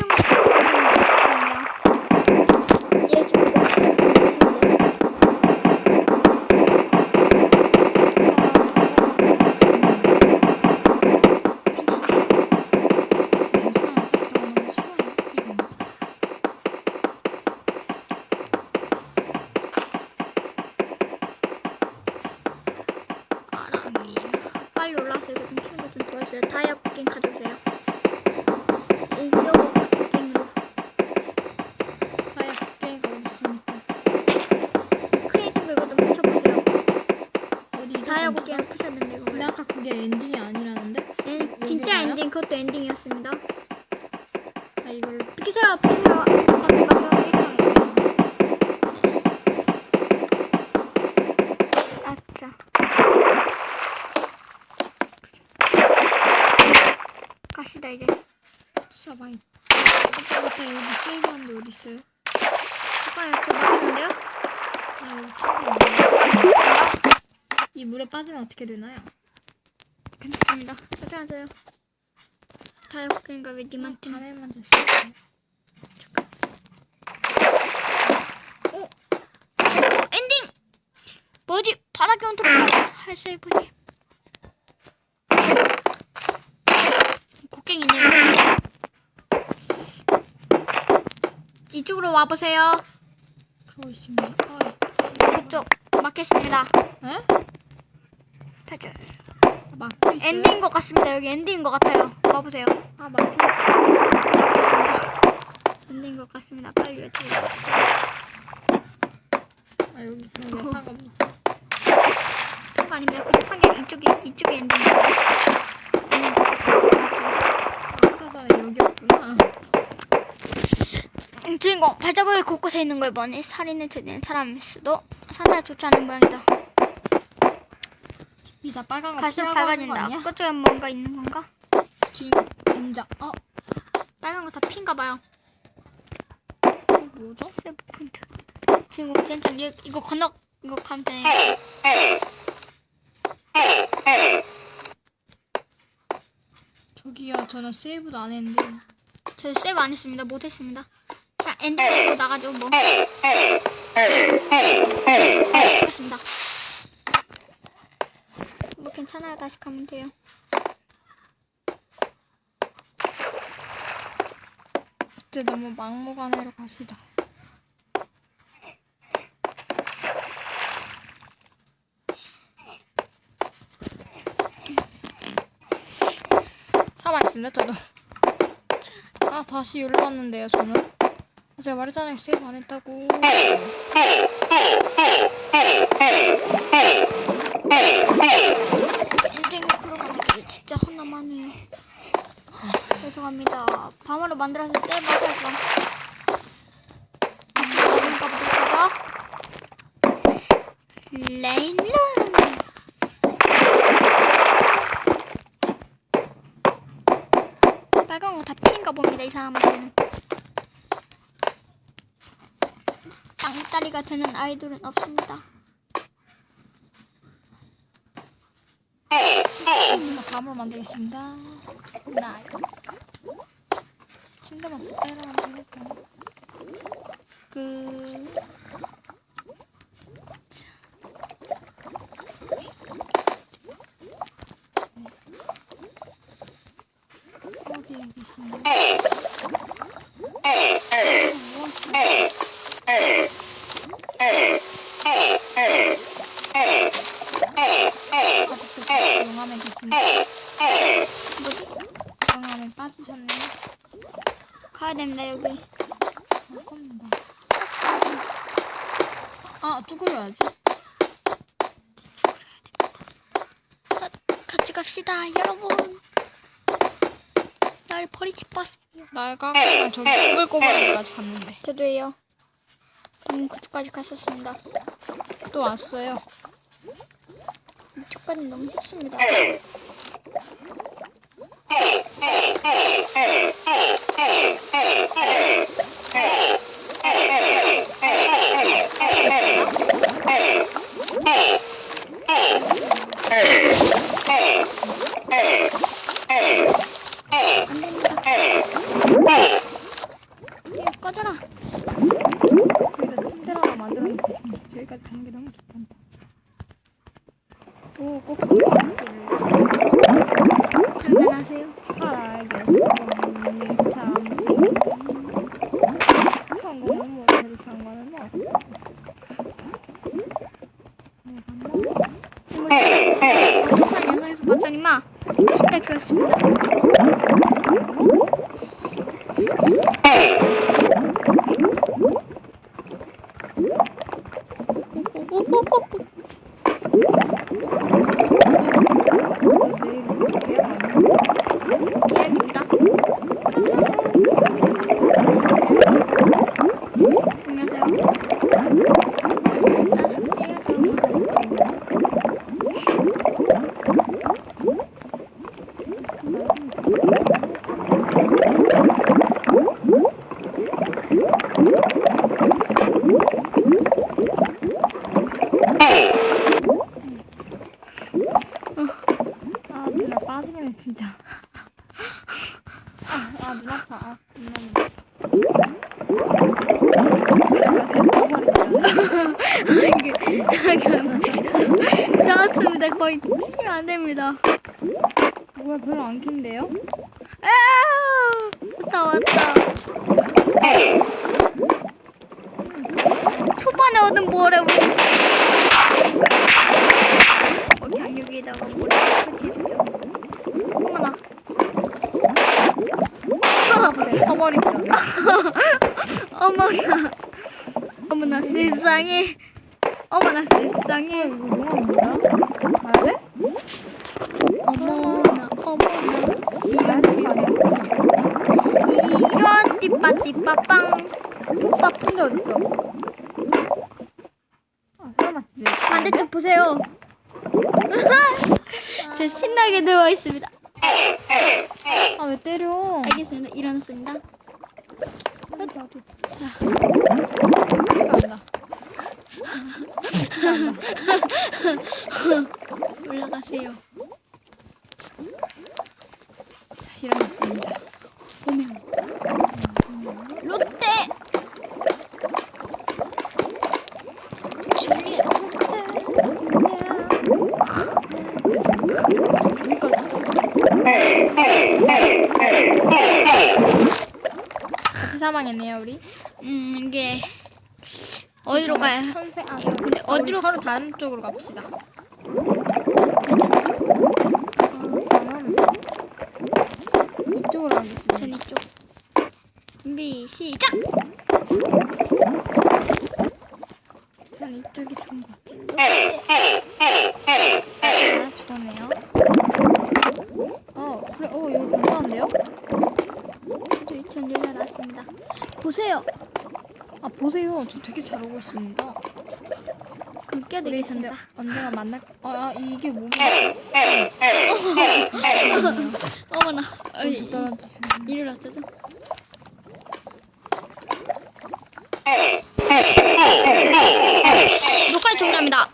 그 그게 엔딩이 아니라는데? 엔- 진짜 여기가요? 엔딩 그것도 엔딩이었습니다. 아 이걸 비키세요. 비키세요. 아차. 갑시다 이제. 아까 여기 어디 있어요? 이렇게 막히는데요? 아 여기 친구 있네. 이 물에 빠지면 어떻게 되나요? 괜찮습니다. 걱정하세요. 다이아 쿠킹가 왜 님한테? 밤에만 잤어요. 오! 오! 엔딩! 뭐지? 바닥에 온통 할세 분이. 곡괭이네요. 이쪽으로 와보세요. 가고 있습니다. 아, 그쪽 막혔습니다. 에? 펴줘요. 막혀 있어요? 엔딩인 것 같습니다. 여기 엔딩인 것 같아요. 와보세요. 아. 막혔습니다. 엔딩인 것 같습니다. 빨리 외쳐요. 아 여기 그럼 약화가 없네. 그거 아니면 그냥 한개 이쪽이 이쪽이 엔딩. 아까가 여기였구나. 음, 주인공 발자국이 곳곳에 있는 걸 보니 살인을 저지른 사람일 수도 상당히 좋지 않은 모양이다. 이다 빨간 거 갈수록 피라고 하는 거 밝아진다. 아니야? 그쪽에 뭔가 있는 건가? 주인 된장. 어? 빨간 거 다 핀가 봐요. 어 뭐죠? 세브 포인트. 주인공 진짜 이- 이거 건너 이거 가면 되네. 저기요 저는 세이브도 안 했는데. 저 세이브 안 했습니다. 못 했습니다. 그냥 엔딩으로 나가죠 뭐. 됐습니다. 뭐 괜찮아요. 다시 가면 돼요. 그때 너무 막무가내로 가시다. 사망했습니다 저도. 아 다시 왔는데요 저는. 아, 제가 말했잖아요 세이브 안 했다고. 엔딩으로 가는 길 진짜 허남하네요. 죄송합니다. 밤으로 만들어서 세이브 하자고. 나중에 가보도록 레인런. 빨간 거다 피인가 봅니다. 이 사람한테는. 땅따리가 되는 아이돌은 없습니다. 밤으로 만들겠습니다. 나 침대만 때려 만들겠다. 아, 또 그려야지. 아, 같이 갑시다, 여러분. 날 버리지 마세요. 날가고저 꼬불꼬불하니까 잤는데. 저도요. 음, 그쪽까지 갔었습니다. 또 왔어요. 이쪽까지는 너무 쉽습니다. 오, 꼭. 성공은 없고. 내가 뭐 어떤 영상에서 봤더니만 진짜 그렇습니다. 내일 어떻게 해야 하나? 계획입니다. 안녕하세요. 아, 누나 빠지면 진짜. 아, 아, 눈 아파. 아, 눈 나왔습니다. 거의 튀면 안 됩니다. 뭐야, 별로 안 긴데요? 아, 왔다 왔다. 초반에 얻은 모래 우리. 어, 그냥 여기에다가 모래 설치해주죠. 어머나. 네, 커버리죠. 어머나. 어머나 세상에. 어머나 세상에. 이거 뭐야? 돼? 어머나 어머나. 이런 거 아니었어? 이런 띠빠띠빠빵. 뽀빠 침대 어딨어? 아, 설마. 반대쪽 보세요. 저 신나게 누워 있습니다. 아, 왜 때려? 알겠습니다. 일어났습니다. 나도. 자, 티가 안 나. 올라가세요. 자, 일어났습니다. 보면 롯데 줄리엣 여기까지 좀. 사망했네요, 우리. 음 이게 어디로 가요? 천세, 아, 근데 아, 우리 어디로 서로 다른 쪽으로 갑시다. 저는 이쪽으로 가겠습니다. 전 이쪽 준비 시작 전 이쪽이 좋은 것 같아요. 아, 죽었네요. 어, 그래, 어, 여기 괜찮은데요? 저도 전 여기가 났습니다 보세요 아, 보세요. 저 되게 잘 오고 있습니다. 우리 근데 껴드리겠습니다 언젠가 만날, 아, 아 이게 몸이 어머나 어이, 어디 떨어지죠? 일어났죠 녹화를 종료합니다